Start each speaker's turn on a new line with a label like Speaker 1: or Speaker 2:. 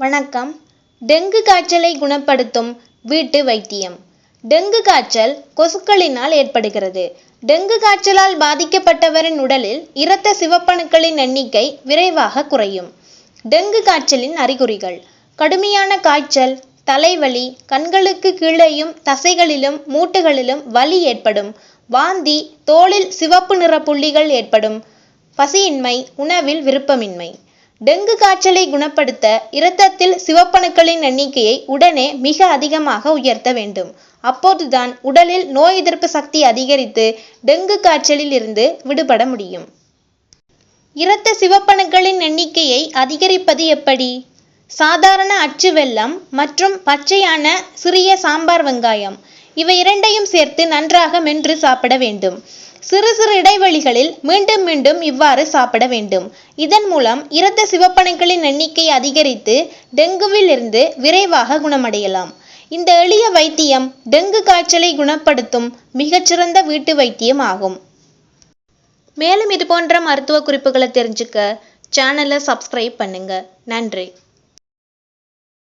Speaker 1: வணக்கம். டெங்கு காய்ச்சலை குணப்படுத்தும் வீட்டு வைத்தியம். டெங்கு காய்ச்சல் கொசுக்களினால் ஏற்படுகிறது. டெங்கு காய்ச்சலால் பாதிக்கப்பட்டவரின் உடலில் இரத்த சிவப்பணுக்களின் எண்ணிக்கை விரைவாக குறையும். டெங்கு காய்ச்சலின் அறிகுறிகள். கடுமையான காய்ச்சல் தலைவலி கண்களுக்கு கீழேயும் தசைகளிலும் மூட்டுகளிலும் வலி ஏற்படும். வாந்தி தோளில் சிவப்பு நிற புள்ளிகள் ஏற்படும். பசியின்மை உணவில் விருப்பமின்மை. டெங்கு காய்ச்சலை குணப்படுத்த இரத்தத்தில் சிவப்பணுக்களின் எண்ணிக்கையை உடனே மிக அதிகமாக உயர்த்த வேண்டும். அப்போதுதான் உடலில் நோய் எதிர்ப்பு சக்தி அதிகரித்து டெங்கு காய்ச்சலில் இருந்து விடுபட முடியும். இரத்த சிவப்பணுக்களின் எண்ணிக்கையை அதிகரிப்பது எப்படி? சாதாரண அச்சு வெல்லம் மற்றும் பச்சையான சிறிய சாம்பார் வெங்காயம் இவை இரண்டையும் சேர்த்து நன்றாக மென்று சாப்பிட வேண்டும். சிறு சிறு இடைவெளிகளில் மீண்டும் மீண்டும் இவ்வாறு சாப்பிட வேண்டும். இதன் மூலம் இரத்த சிவப்பணுக்களின் எண்ணிக்கை அதிகரித்து டெங்குவில் இருந்து விரைவாக குணமடையலாம். இந்த எளிய வைத்தியம் டெங்கு காய்ச்சலை குணப்படுத்தும் மிகச்சிறந்த வீட்டு வைத்தியம் ஆகும். மேலும் இது போன்ற மருத்துவ குறிப்புகளை தெரிஞ்சுக்க சேனலை சப்ஸ்கிரைப் பண்ணுங்க. நன்றி.